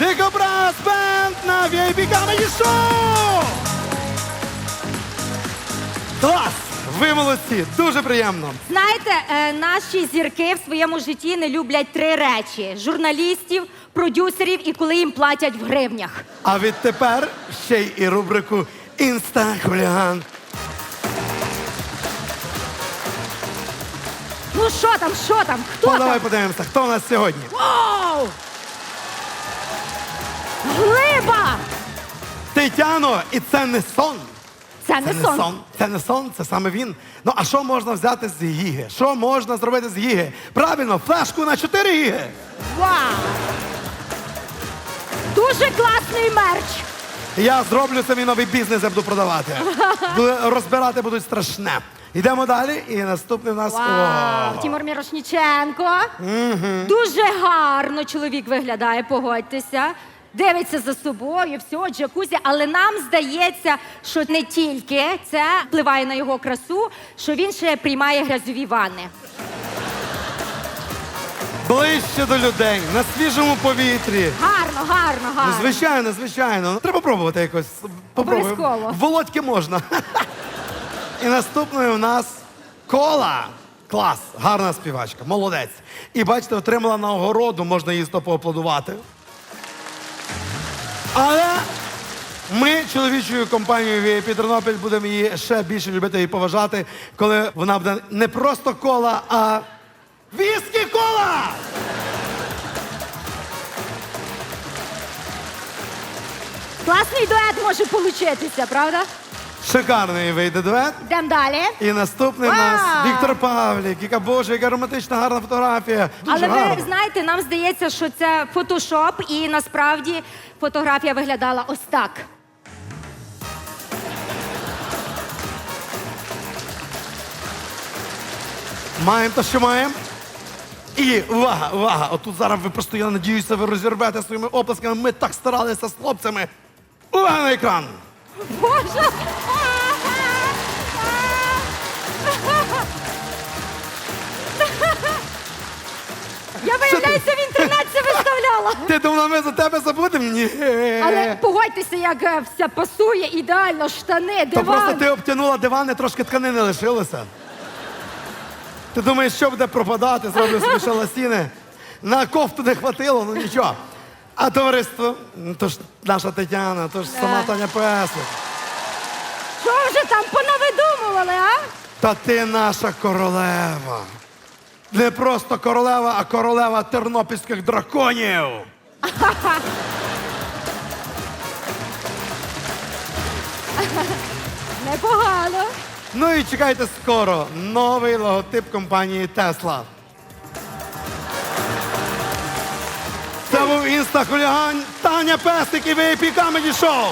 Дикобраз Бенд на VIP Comedy Show! Клас! Ви молодці! Дуже приємно! Знаєте, е, наші зірки в своєму житті не люблять три речі: журналістів, продюсерів і коли їм платять в гривнях. А відтепер ще й і рубрику Інста-хуліган. Ну що там, що там? Хто Ну, давай там? подивимося, хто у нас сьогодні. Оу! Тетяно, і це не сон. Це Це не сон. сон, це не сон, це саме він. Ну а що можна взяти з гіги? Що можна зробити з гіги? Правильно, флешку на 4 гіги. Вау! Дуже класний мерч. Я зроблю це мій новий бізнес, я буду продавати. Розбирати будуть страшне. Йдемо далі, і наступний у нас. Вау! О, Тимур Мірошніченко. Дуже гарно чоловік виглядає, погодьтеся. Дивиться за собою, все, джакузі, але нам здається, що не тільки це впливає на його красу, що він ще приймає грязові ванни. Ближче до людей, на свіжому повітрі. Гарно, гарно, Ну, гарно. звичайно, звичайно. Ну, треба пробувати якось. Попробуємо. Обов'язково. Володьки можна. І наступною у нас кола. Клас, гарна співачка, молодець. І бачите, отримала нагороду, можна їй то поаплодувати. Але ми чоловічою компанією VIP Тернопіль будемо її ще більше любити і поважати, коли вона буде не просто кола, а віскі кола! Класний дует може получитися, правда? Шикарний вийде дует. Йдемо далі. І наступний у нас Вау! Віктор Павлік. Яка боже, яка романтична, гарна фотографія. Дуже Але ви знаєте, нам здається, що це фотошоп, і насправді фотографія виглядала ось так. Маємо те, що маємо. І увага, увага! Отут зараз ви просто, я надіюся, ви розірвете своїми оплесками. Ми так старалися з хлопцями. Увага на екран! Боже! Я виявляється, в інтернет виставляла. Ти думала, ми за тебе забудемо? Ні. Але погодьтеся, як е, все пасує ідеально, штани, То просто диван. ти обтянула диван, і трошки тканини лишилося. Ти думаєш, що буде пропадати, зроблю собі ще ласіни. На кофту не хватило, ну нічого. А товариство, ну, то ж наша Тетяна, то ж сама Таня Песлик. Що вже там понавидумували, а? Та ти наша королева. Не просто королева, а королева тернопільських драконів. Непогано. Ну і чекайте скоро новий логотип компанії Тесла. Був інста-хуліган Таня Пестик і VIP Comedy Show.